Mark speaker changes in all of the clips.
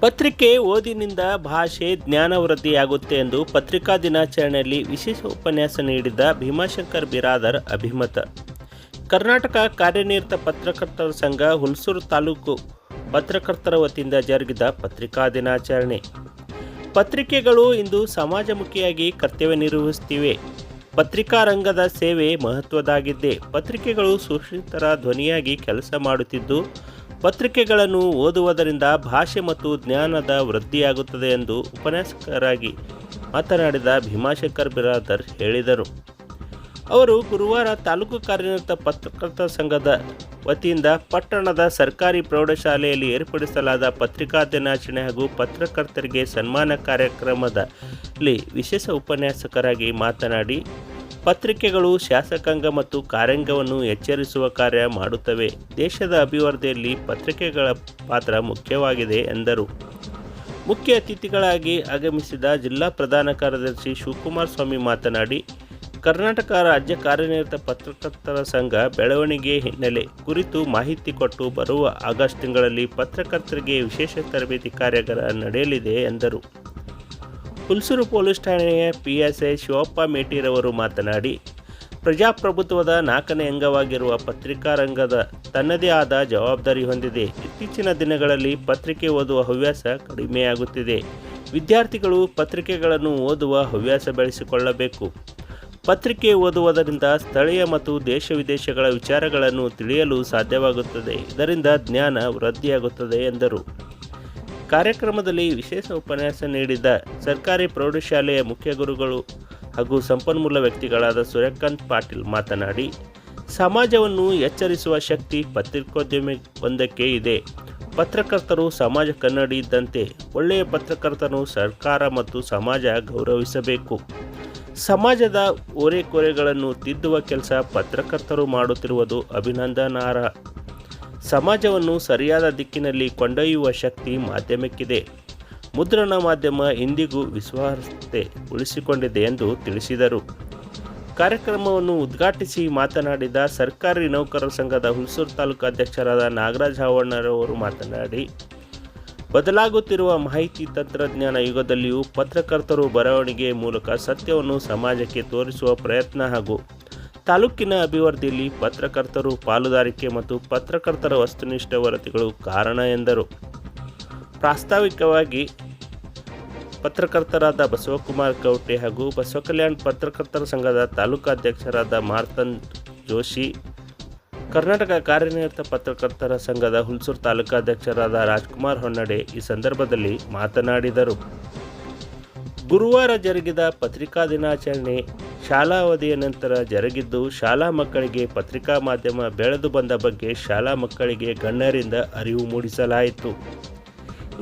Speaker 1: ಪತ್ರಿಕೆ ಓದಿನಿಂದ ಭಾಷೆ ಜ್ಞಾನ ವೃದ್ಧಿಯಾಗುತ್ತೆ ಎಂದು ಪತ್ರಿಕಾ ದಿನಾಚರಣೆಯಲ್ಲಿ ವಿಶೇಷ ಉಪನ್ಯಾಸ ನೀಡಿದ ಭೀಮಾಶಂಕರ್ ಬಿರಾದರ್ ಅಭಿಮತ. ಕರ್ನಾಟಕ ಕಾರ್ಯನಿರತ ಪತ್ರಕರ್ತರ ಸಂಘ ಹುಲ್ಸೂರು ತಾಲೂಕು ಪತ್ರಕರ್ತರ ವತಿಯಿಂದ ಜರುಗಿದ ಪತ್ರಿಕಾ ದಿನಾಚರಣೆ. ಪತ್ರಿಕೆಗಳು ಇಂದು ಸಮಾಜಮುಖಿಯಾಗಿ ಕರ್ತವ್ಯ ನಿರ್ವಹಿಸುತ್ತಿವೆ. ಪತ್ರಿಕಾ ರಂಗದ ಸೇವೆ ಮಹತ್ವದಾಗಿದ್ದೆ. ಪತ್ರಿಕೆಗಳು ಸುಶಿಕ್ಷಿತರ ಧ್ವನಿಯಾಗಿ ಕೆಲಸ ಮಾಡುತ್ತಿದ್ದು ಪತ್ರಿಕೆಗಳನ್ನು ಓದುವುದರಿಂದ ಭಾಷೆ ಮತ್ತು ಜ್ಞಾನದ ವೃದ್ಧಿಯಾಗುತ್ತದೆ ಎಂದು ಉಪನ್ಯಾಸಕರಾಗಿ ಮಾತನಾಡಿದ ಭೀಮಾಶಂಕರ್ ಬಿರಾದರ್ ಹೇಳಿದರು. ಅವರು ಗುರುವಾರ ತಾಲೂಕು ಕಾರ್ಯನಿರತ ಪತ್ರಕರ್ತರ ಸಂಘದ ವತಿಯಿಂದ ಪಟ್ಟಣದ ಸರ್ಕಾರಿ ಪ್ರೌಢಶಾಲೆಯಲ್ಲಿ ಏರ್ಪಡಿಸಲಾದ ಪತ್ರಿಕಾ ದಿನಾಚರಣೆ ಹಾಗೂ ಪತ್ರಕರ್ತರಿಗೆ ಸನ್ಮಾನ ಕಾರ್ಯಕ್ರಮದಲ್ಲಿ ವಿಶೇಷ ಉಪನ್ಯಾಸಕರಾಗಿ ಮಾತನಾಡಿ ಪತ್ರಿಕೆಗಳು, ಶಾಸಕಾಂಗ ಮತ್ತು ಕಾರ್ಯಾಂಗವನ್ನು ಎಚ್ಚರಿಸುವ ಕಾರ್ಯ ಮಾಡುತ್ತವೆ. ದೇಶದ ಅಭಿವೃದ್ಧಿಯಲ್ಲಿ ಪತ್ರಿಕೆಗಳ ಪಾತ್ರ ಮುಖ್ಯವಾಗಿದೆ, ಎಂದರು. ಮುಖ್ಯ ಅತಿಥಿಗಳಾಗಿ ಆಗಮಿಸಿದ ಜಿಲ್ಲಾ ಪ್ರಧಾನ ಕಾರ್ಯದರ್ಶಿ ಶಿವಕುಮಾರ್ ಸ್ವಾಮಿ ಮಾತನಾಡಿ, ಕರ್ನಾಟಕ ರಾಜ್ಯ ಕಾರ್ಯನಿರತ ಪತ್ರಕರ್ತರ ಸಂಘ ಬೆಳವಣಿಗೆ ಹಿನ್ನೆಲೆ ಕುರಿತು ಮಾಹಿತಿ ಕೊಟ್ಟು ಬರುವ ಆಗಸ್ಟ್ ತಿಂಗಳಲ್ಲಿ ಪತ್ರಕರ್ತರಿಗೆ ವಿಶೇಷ ತರಬೇತಿ ಕಾರ್ಯಾಗಾರ ನಡೆಯಲಿದೆ, ಎಂದರು. ಹುಲ್ಸೂರು ಪೊಲೀಸ್ ಠಾಣೆಯ ಪಿಎಸ್ಐ ಶಿವಪ್ಪ ಮೇಟಿರವರು ಮಾತನಾಡಿ, ಪ್ರಜಾಪ್ರಭುತ್ವದ ನಾಲ್ಕನೇ ಅಂಗವಾಗಿರುವ ಪತ್ರಿಕಾ ರಂಗದ ತನ್ನದೇ ಆದ ಜವಾಬ್ದಾರಿ ಹೊಂದಿದೆ. ಇತ್ತೀಚಿನ ದಿನಗಳಲ್ಲಿ ಪತ್ರಿಕೆ ಓದುವ ಹವ್ಯಾಸ ಕಡಿಮೆಯಾಗುತ್ತಿದೆ. ವಿದ್ಯಾರ್ಥಿಗಳು ಪತ್ರಿಕೆಗಳನ್ನು ಓದುವ ಹವ್ಯಾಸ ಬೆಳೆಸಿಕೊಳ್ಳಬೇಕು. ಪತ್ರಿಕೆ ಓದುವುದರಿಂದ ಸ್ಥಳೀಯ ಮತ್ತು ದೇಶ ವಿದೇಶಗಳ ವಿಚಾರಗಳನ್ನು ತಿಳಿಯಲು ಸಾಧ್ಯವಾಗುತ್ತದೆ. ಇದರಿಂದ ಜ್ಞಾನ ವೃದ್ಧಿಯಾಗುತ್ತದೆ ಎಂದರು. ಕಾರ್ಯಕ್ರಮದಲ್ಲಿ ವಿಶೇಷ ಉಪನ್ಯಾಸ ನೀಡಿದ ಸರ್ಕಾರಿ ಪ್ರೌಢಶಾಲೆಯ ಮುಖ್ಯ ಗುರುಗಳು ಹಾಗೂ ಸಂಪನ್ಮೂಲ ವ್ಯಕ್ತಿಗಳಾದ ಸೂರ್ಯಕಾಂತ್ ಪಾಟೀಲ್ ಮಾತನಾಡಿ, ಸಮಾಜವನ್ನು ಎಚ್ಚರಿಸುವ ಶಕ್ತಿ ಪತ್ರಿಕೋದ್ಯಮಿ ಒಂದಕ್ಕೆ ಇದೆ. ಪತ್ರಕರ್ತರು ಸಮಾಜ ಕನ್ನಡಿ ಇದ್ದಂತೆ ಒಳ್ಳೆಯ ಪತ್ರಕರ್ತನು ಸರ್ಕಾರ ಮತ್ತು ಸಮಾಜ ಗೌರವಿಸಬೇಕು. ಸಮಾಜದ ಓರೆಕೊರೆಗಳನ್ನು ತಿದ್ದುವ ಕೆಲಸ ಪತ್ರಕರ್ತರು ಮಾಡುತ್ತಿರುವುದು ಅಭಿನಂದನಾರ್ಹ. ಸಮಾಜವನ್ನು ಸರಿಯಾದ ದಿಕ್ಕಿನಲ್ಲಿ ಕೊಂಡೊಯ್ಯುವ ಶಕ್ತಿ ಮಾಧ್ಯಮಕ್ಕಿದೆ. ಮುದ್ರಣ ಮಾಧ್ಯಮ ಇಂದಿಗೂ ವಿಶ್ವಾಸತೆ ಉಳಿಸಿಕೊಂಡಿದೆ ಎಂದು ತಿಳಿಸಿದರು. ಕಾರ್ಯಕ್ರಮವನ್ನು ಉದ್ಘಾಟಿಸಿ ಮಾತನಾಡಿದ ಸರ್ಕಾರಿ ನೌಕರರ ಸಂಘದ ಹುಲ್ಸೂರು ತಾಲೂಕು ಅಧ್ಯಕ್ಷರಾದ ನಾಗರಾಜ್ ಹಾವಣ್ಣರವರು ಮಾತನಾಡಿ, ಬದಲಾಗುತ್ತಿರುವ ಮಾಹಿತಿ ತಂತ್ರಜ್ಞಾನ ಯುಗದಲ್ಲಿಯೂ ಪತ್ರಕರ್ತರು ಬರವಣಿಗೆ ಮೂಲಕ ಸತ್ಯವನ್ನು ಸಮಾಜಕ್ಕೆ ತೋರಿಸುವ ಪ್ರಯತ್ನ ಹಾಗೂ ತಾಲೂಕಿನ ಅಭಿವೃದ್ಧಿಯಲ್ಲಿ ಪತ್ರಕರ್ತರು ಪಾಲುದಾರಿಕೆ ಮತ್ತು ಪತ್ರಕರ್ತರ ವಸ್ತುನಿಷ್ಠ ವರದಿಗಳು ಕಾರಣ ಎಂದರು. ಪ್ರಾಸ್ತಾವಿಕವಾಗಿ, ಪತ್ರಕರ್ತರಾದ ಬಸವಕುಮಾರ್ ಕೌಟೆ ಹಾಗೂ ಬಸವಕಲ್ಯಾಣ್ ಪತ್ರಕರ್ತರ ಸಂಘದ ತಾಲೂಕಾಧ್ಯಕ್ಷರಾದ ಮಾರ್ತನ್ ಜೋಶಿ, ಕರ್ನಾಟಕ ಕಾರ್ಯನಿರತ ಪತ್ರಕರ್ತರ ಸಂಘದ ಹುಲ್ಸೂರು ತಾಲೂಕಾಧ್ಯಕ್ಷರಾದ ರಾಜ್ಕುಮಾರ್ ಹೊನ್ನಡೆ ಈ ಸಂದರ್ಭದಲ್ಲಿ ಮಾತನಾಡಿದರು. ಗುರುವಾರ ಜರುಗಿದ ಪತ್ರಿಕಾ ದಿನಾಚರಣೆ ಶಾಲಾ ಅವಧಿಯ ನಂತರ ಜರುಗಿದ್ದು ಶಾಲಾ ಮಕ್ಕಳಿಗೆ ಪತ್ರಿಕಾ ಮಾಧ್ಯಮ ಬೆಳೆದು ಬಂದ ಬಗ್ಗೆ ಶಾಲಾ ಮಕ್ಕಳಿಗೆ ಗಣ್ಯರಿಂದ ಅರಿವು ಮೂಡಿಸಲಾಯಿತು.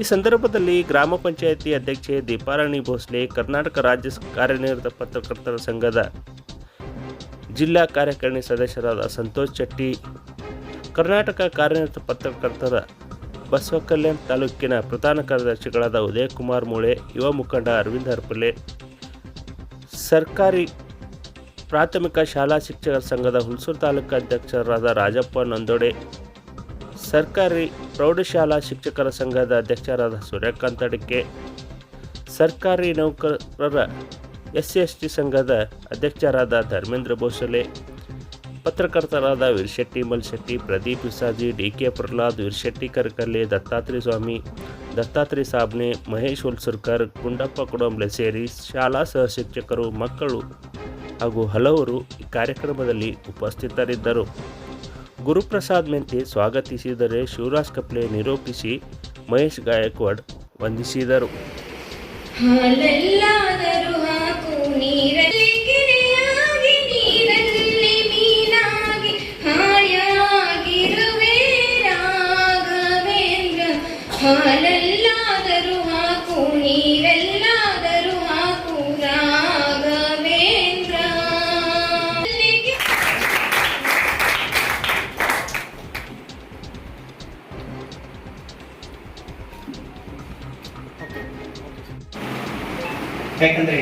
Speaker 1: ಈ ಸಂದರ್ಭದಲ್ಲಿ ಗ್ರಾಮ ಪಂಚಾಯಿತಿ ಅಧ್ಯಕ್ಷೆ ದೀಪಾರಾಣಿ ಭೋಸ್ಲೆ, ಕರ್ನಾಟಕ ರಾಜ್ಯ ಕಾರ್ಯನಿರತ ಪತ್ರಕರ್ತರ ಸಂಘದ ಜಿಲ್ಲಾ ಕಾರ್ಯಕಾರಿಣಿ ಸದಸ್ಯರಾದ ಸಂತೋಷ್ ಶೆಟ್ಟಿ ಕರ್ನಾಟಕ ಕಾರ್ಯನಿರತ ಪತ್ರಕರ್ತರ ಬಸವ ಕಲ್ಯಾಣ್ ತಾಲೂಕಿನ ಪ್ರಧಾನ ಕಾರ್ಯದರ್ಶಿಗಳಾದ ಉದಯಕುಮಾರ್ ಮೂಳೆ, ಯುವ ಮುಖಂಡ ಅರವಿಂದ್ ಹರ್ಪಲೆ, ಸರ್ಕಾರಿ ಪ್ರಾಥಮಿಕ ಶಾಲಾ ಶಿಕ್ಷಕರ ಸಂಘದ ಹುಲ್ಸೂರು ತಾಲೂಕು ಅಧ್ಯಕ್ಷರಾದ ರಾಜಪ್ಪ ನಂದೋಡೆ, ಸರ್ಕಾರಿ ಪ್ರೌಢಶಾಲಾ ಶಿಕ್ಷಕರ ಸಂಘದ ಅಧ್ಯಕ್ಷರಾದ ಸೂರ್ಯಕಾಂತ್ ಅಡಿಕೆ, ಸರ್ಕಾರಿ ನೌಕರರ ಎಸ್ ಎಸ್ ಟಿ ಸಂಘದ ಅಧ್ಯಕ್ಷರಾದ ಧರ್ಮೇಂದ್ರ ಭೋಸಲೆ ಪತ್ರಕರ್ತರಾದ ವೀರಶೆಟ್ಟಿ ಮಲ್ಶೆಟ್ಟಿ, ಪ್ರದೀಪ್ ವಿಸಾಜಿ ಡಿ ಕೆ ಪ್ರಹ್ಲಾದ್, ವೀರಶೆಟ್ಟಿ ಕರ್ಕಲ್ಲೆ ದತ್ತಾತ್ರಿ ಸ್ವಾಮಿ ದತ್ತಾತ್ರಿ ಸಾಬ್ನೆ, ಮಹೇಶ್ ಹೊಲ್ಸುರ್ಕರ್, ಗುಂಡಪ್ಪ ಕುಡಂಬ್ಲೆ ಸೇರಿ ಶಾಲಾ ಸಹಶಿಕ್ಷಕರು, ಮಕ್ಕಳು ಹಾಗೂ ಹಲವರು ಈ ಕಾರ್ಯಕ್ರಮದಲ್ಲಿ ಉಪಸ್ಥಿತರಿದ್ದರು. ಗುರುಪ್ರಸಾದ್ ಮೆಂತೆ ಸ್ವಾಗತಿಸಿದರೆ ಶಿವರಾಜ್ ಕಪ್ಲೆ ನಿರೂಪಿಸಿ ಮಹೇಶ್ ಗಾಯಕ್ವಾಡ್ ವಂದಿಸಿದರು.
Speaker 2: ಹಾಲೆಲ್ಲಾದರೂ ಹಾಕು ನೀರೆಲ್ಲಾದರೂ ಹಾಕು ರಾಘವೇಂದ್ರ.
Speaker 3: ಯಾಕಂದ್ರೆ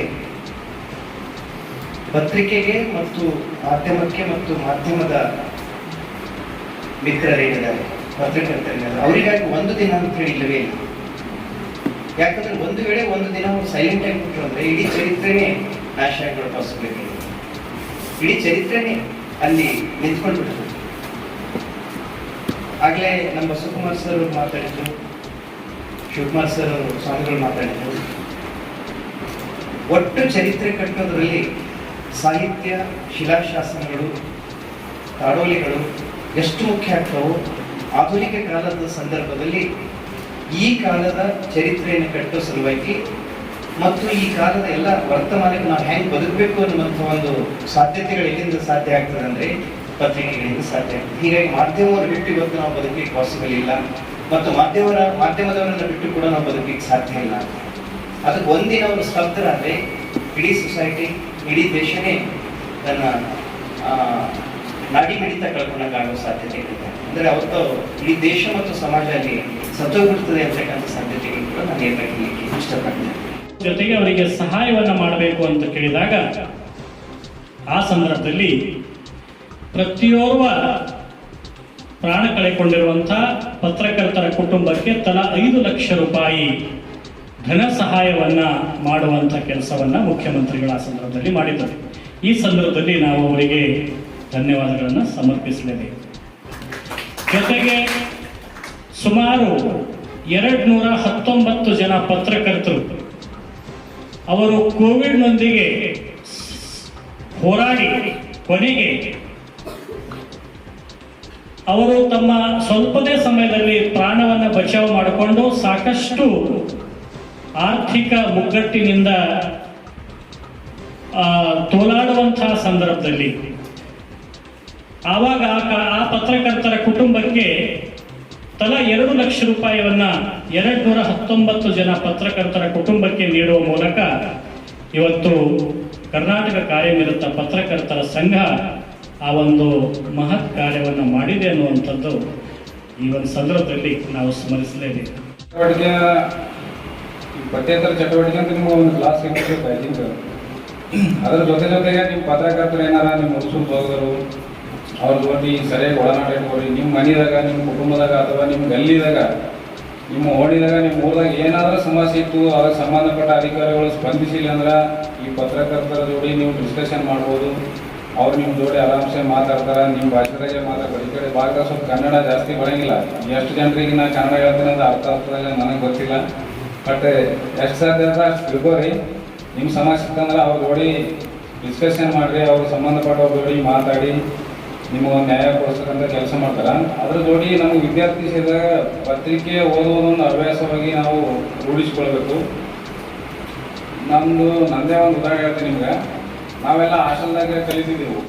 Speaker 3: ಪತ್ರಿಕೆಗೆ ಮತ್ತು ಮಾಧ್ಯಮಕ್ಕೆ ಮತ್ತು ಮಾಧ್ಯಮದ ಮಿತ್ರರೇನಿದ್ದಾರೆ? ಪತ್ರಕರ್ತರಿದ್ದಾರೆ ಅವರಿಗಾಗಿ ಒಂದು ದಿನ ಅಂತ ಹೇಳಿ ಯಾಕಂದ್ರೆ ಒಂದು ವೇಳೆ ಒಂದು ದಿನ ಅವ್ರು ಸೈಲೆಂಟ್ ಆಗಿಬಿಟ್ರು ಅಂದ್ರೆ ಇಡೀ ಚರಿತ್ರೆನೇ ನಾಶ ಆಗಿರೋ ಪಾಸಿಬಿಲಿಟಿ ಇಡೀ ಚರಿತ್ರೆನೇ ಅಲ್ಲಿ ನಿಂತ್ಕೊಂಡು ಬಿಡ್ತದೆ ಆಗಲೇ ನಮ್ಮ ಬಸವಕುಮಾರ್ ಸರ್ ಅವ್ರು ಮಾತಾಡಿದ್ರು. ಶಿವಕುಮಾರ್ ಸರ್ ಅವರು ಸ್ವಾಮಿಗಳು ಮಾತಾಡಿದ್ರು. ಒಟ್ಟು ಚರಿತ್ರೆ ಕಟ್ಟೋದ್ರಲ್ಲಿ ಸಾಹಿತ್ಯ, ಶಿಲಾಶಾಸನಗಳು, ತಾಡೋಲಿಗಳು ಎಷ್ಟು ಮುಖ್ಯ ಆಗ್ತಾವೋ ಆಧುನಿಕ ಕಾಲದ ಸಂದರ್ಭದಲ್ಲಿ ಈ ಕಾಲದ ಚರಿತ್ರೆಯನ್ನು ಕಟ್ಟೋ ಸಲುವಾಗಿ ಮತ್ತು ಈ ಕಾಲದ ಎಲ್ಲ ವರ್ತಮಾನಕ್ಕೆ ನಾವು ಹೆಂಗೆ ಬದುಕಬೇಕು ಅನ್ನುವಂಥ ಒಂದು ಸಾಧ್ಯತೆಗಳು ಎಲ್ಲಿಂದ ಸಾಧ್ಯ ಆಗ್ತದೆ ಅಂದರೆ ಪತ್ರಿಕೆಗಳಿಂದ ಸಾಧ್ಯ ಆಗ್ತದೆ. ಹೀಗಾಗಿ ಮಾಧ್ಯಮವನ್ನು ಬಿಟ್ಟು ಇವತ್ತು ನಾವು ಬದುಕಲಿಕ್ಕೆ ಪಾಸಿಬಲ್ ಇಲ್ಲ ಮತ್ತು ಮಾಧ್ಯಮರ, ಮಾಧ್ಯಮದವರನ್ನು ಬಿಟ್ಟು ಕೂಡ ನಾವು ಬದುಕಲಿಕ್ಕೆ ಸಾಧ್ಯ ಇಲ್ಲ. ಅದಕ್ಕೆ ಒಂದಿನ ಅವರು ಸ್ತಬ್ಧರಾದರೆ ಇಡೀ ಸೊಸೈಟಿ ಇಡೀ ದೇಶನೇ ತನ್ನ ನಾಡಿ ಮಿಡಿತ ಸಾಧ್ಯತೆ ಇದೆ. ಅಂದರೆ ಅವತ್ತು ಇಡೀ ದೇಶ ಮತ್ತು ಸಮಾಜ ಅಲ್ಲಿ ಅಂತಕ್ಕಂಥ ಸಾಧ್ಯತೆಗಳು ಕೂಡ ನಾನು ಇಷ್ಟಪಡ್ತೇನೆ.
Speaker 4: ಜೊತೆಗೆ ಅವರಿಗೆ ಸಹಾಯವನ್ನು ಮಾಡಬೇಕು ಅಂತ ಕೇಳಿದಾಗ ಆ ಸಂದರ್ಭದಲ್ಲಿ ಪ್ರತಿಯೋರ್ವ ಪ್ರಾಣ ಕಳೆಕೊಂಡಿರುವಂತಹ ಪತ್ರಕರ್ತರ ಕುಟುಂಬಕ್ಕೆ ತಲಾ ಐದು ಲಕ್ಷ ರೂಪಾಯಿ ಧನ ಸಹಾಯವನ್ನ ಮಾಡುವಂತ ಕೆಲಸವನ್ನ ಮುಖ್ಯಮಂತ್ರಿಗಳ ಸಂದರ್ಭದಲ್ಲಿ ಮಾಡಿದ್ದಾರೆ. ಈ ಸಂದರ್ಭದಲ್ಲಿ ನಾವು ಅವರಿಗೆ ಧನ್ಯವಾದಗಳನ್ನು ಸಮರ್ಪಿಸಲೇಬೇಕು. ಜೊತೆಗೆ ಸುಮಾರು ಎರಡು ನೂರ ಹತ್ತೊಂಬತ್ತು ಜನ ಪತ್ರಕರ್ತರು ಅವರು ಕೋವಿಡ್ನೊಂದಿಗೆ ಹೋರಾಡಿ ಕೊನೆಗೆ ಅವರು ತಮ್ಮ ಸ್ವಲ್ಪದೇ ಸಮಯದಲ್ಲಿ ಪ್ರಾಣವನ್ನು ಬಚಾವ್ ಮಾಡಿಕೊಂಡು ಸಾಕಷ್ಟು ಆರ್ಥಿಕ ಮುಗ್ಗಟ್ಟಿನಿಂದ ತೋಲಾಡುವಂತಹ ಸಂದರ್ಭದಲ್ಲಿ ಆವಾಗ ಆ ಪತ್ರಕರ್ತರ ಕುಟುಂಬಕ್ಕೆ ತಲಾ ಎರಡು ಲಕ್ಷ ರೂಪಾಯಿಯನ್ನ ಎರಡು ನೂರ ಹತ್ತೊಂಬತ್ತು ಜನ ಪತ್ರಕರ್ತರ ಕುಟುಂಬಕ್ಕೆ ನೀಡುವ ಮೂಲಕ ಇವತ್ತು ಕರ್ನಾಟಕ ಕಾರ್ಯನಿರತ ಪತ್ರಕರ್ತರ ಸಂಘ ಆ ಒಂದು ಮಹತ್ ಕಾರ್ಯವನ್ನು ಮಾಡಿದೆ ಅನ್ನುವಂಥದ್ದು ಈ ಒಂದು ಸಂದರ್ಭದಲ್ಲಿ ನಾವು ಸ್ಮರಿಸಲೇಬೇಕು.
Speaker 5: ಚಟುವಟಿಕೆ ಪಠ್ಯೇತರ ಚಟುವಟಿಕೆ ಅಂತ ನಿಮ್ಗೆ ಒಂದು ಕ್ಲಾಸ್ ಅದರ ಜೊತೆ ಜೊತೆಗೆ ನಿಮ್ಮ ಪತ್ರಕರ್ತರು ಏನಾರ ನಿಮ್ಮ ಮುನ್ಸೂಲ್ ಹೋಗೋರು ಅವ್ರ ಜೊತೆ ಸರಿಯಾಗಿ ಒಳನಾಟ ಇಟ್ಕೊರಿ ನಿಮ್ಮ ಮನೆದಾಗ ನಿಮ್ಮ ಕುಟುಂಬದಾಗ ಅಥವಾ ನಿಮ್ಮ ಗಲ್ಲಿದಾಗ, ನಿಮ್ಮ ಓಣಿದಾಗ, ನಿಮ್ಮ ಊರಾಗ ಏನಾದರೂ ಸಮಸ್ಯೆ ಇತ್ತು ಅದಕ್ಕೆ ಸಂಬಂಧಪಟ್ಟ ಅಧಿಕಾರಿಗಳು ಸ್ಪಂದಿಸಿಲ್ಲ ಅಂದ್ರೆ ಈ ಪತ್ರಕರ್ತರ ಜೋಡಿ ನೀವು ಡಿಸ್ಕಷನ್ ಮಾಡ್ಬೋದು. ಅವ್ರು ನಿಮ್ಮ ಜೋಡಿ ಆರಾಮ್ಸೆ ಮಾತಾಡ್ತಾರೆ ನಿಮ್ಮ ಭಾಷೆದಾಗೆ ಮಾತಾಡ್ತಾರೆ ಈ ಕಡೆ ಭಾರತ ಸ್ವಲ್ಪ ಕನ್ನಡ ಜಾಸ್ತಿ ಬರೋಂಗಿಲ್ಲ. ಎಷ್ಟು ಜನರಿಗೆ ನಾ ಕನ್ನಡ ಹೇಳ್ತೀನಿ ಅಂತ ಅರ್ಥ ಆಗ್ತದೆ ನನಗೆ ಗೊತ್ತಿಲ್ಲ. ಬಟ್ ಎಷ್ಟು ಸಾಧ್ಯ ಅಂದ್ರೆ ಅಷ್ಟು ತಿಳ್ಕೊರಿ. ನಿಮ್ಮ ಸಮಸ್ಯೆ ಇತ್ತಂದ್ರೆ ಅವ್ರ ಜೋಡಿ ಡಿಸ್ಕಷನ್ ಮಾಡಿರಿ ಅವ್ರಿಗೆ ಸಂಬಂಧಪಟ್ಟವ್ರ ಜೋಡಿ ಮಾತಾಡಿ. ನಿಮಗೆ ನ್ಯಾಯ ಕೊಡಿಸ್ತಕ್ಕಂಥ ಕೆಲಸ ಮಾಡ್ತಾರೆ? ಅದ್ರ ಜೋಡಿ ನಮ್ಮ ವಿದ್ಯಾರ್ಥಿ ಸೇರಿದಾಗ ಪತ್ರಿಕೆ ಓದುವುದೊಂದು ಹವ್ಯಾಸವಾಗಿ ನಾವು ರೂಢಿಸ್ಕೊಳ್ಬೇಕು. ನಮ್ಮದು ನಂದೇ ಒಂದು ಉದಾಹರಣೆ ಹೇಳ್ತೀನಿ ನಿಮ್ಗೆ. ನಾವೆಲ್ಲ ಹಾಸ್ಟೆಲ್ದಾಗ ಕಲಿತಿದ್ದೆವು.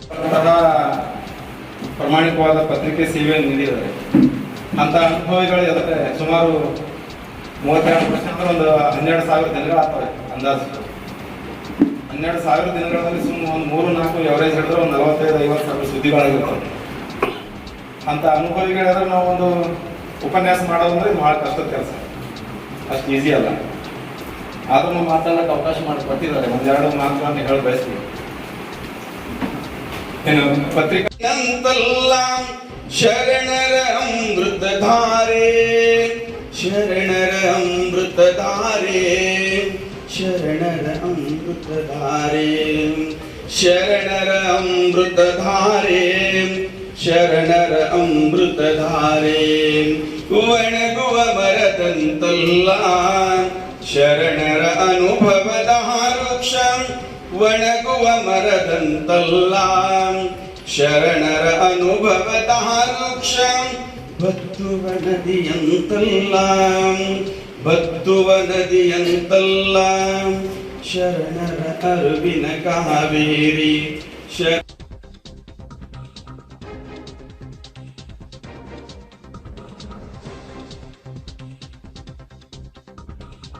Speaker 6: ಪ್ರಾಮಾಣಿಕವಾದ ಪತ್ರಿಕೆ ಸೇವೆಯನ್ನು ನೀಡಿದ್ದಾರೆ. ಅಂತ ಅನುಭವಿಗಳು ಅದಕ್ಕೆ ಸುಮಾರು ಮೂವತ್ತೆರಡು ಅಂದ್ರೆ ಒಂದು ಹನ್ನೆರಡು ಸಾವಿರ ಜನಗಳು ಆಗ್ತವೆ ಅಂದಾಜು. ಹನ್ನೆರಡು ಸಾವಿರ ದಿನಗಳಲ್ಲಿ ಸುಮ್ಮನೆ ಒಂದು ಮೂರು, ನಾಲ್ಕು, ಎವರೇಜ್ ಹಿಡಿದ್ರೆ ಒಂದು ನಲವತ್ತೈದು, ಐವತ್ತು ಸಾವಿರ ಸುದ್ದಿಗಳಾಗಿರ್ತವೆ. ಅಂತ ಅನುಭವಿಗಳಾದ್ರೆ ನಾವು ಒಂದು ಉಪನ್ಯಾಸ ಮಾಡೋದಂದ್ರೆ ಭಾಳ ಕಷ್ಟದ ಕೆಲಸ. ಅಷ್ಟು ಈಸಿ ಅಲ್ಲ. ಆದ್ರೂ ಮಾತಾಡೋಕೆ ಅವಕಾಶ ಮಾಡಿಕೊಟ್ಟಿದ್ದಾರೆ ಒಂದೆರಡು ಮಾತುಗಳನ್ನು ಹೇಳಿ ಬಯಸ್ತೀವಿ ಏನು, ಪತ್ರಿಕಾ?
Speaker 7: ನಂತಲ್ಲ ಶರಣರ ಅಮೃತಧಾರೆ ಶರಣರ ಅಮೃತಧಾರೆ ಶರಣರ ಅಮೃತಧಾರೆ ಶರಣರ ಅಮೃತಧಾರೆ ಶರಣರ ಅಮೃತಧಾರೆ ಒಣಗುವ ಮರದಂತಲ್ಲ ಶರಣರ ಅನುಭವದ ವೃಕ್ಷ ಒಣಗುವ ಮರದಂತಲ್ಲ. ಶರಣರ ಅನುಭವದ ವೃಕ್ಷ ಬತ್ತುವ ನದಿಯಂತಲ್ಲ. ಬತ್ತುವ ನದಿಯಂತಲ್ಲ ಶರಣರ ಅರುವಿನ ಕಾವೇರಿ ಶ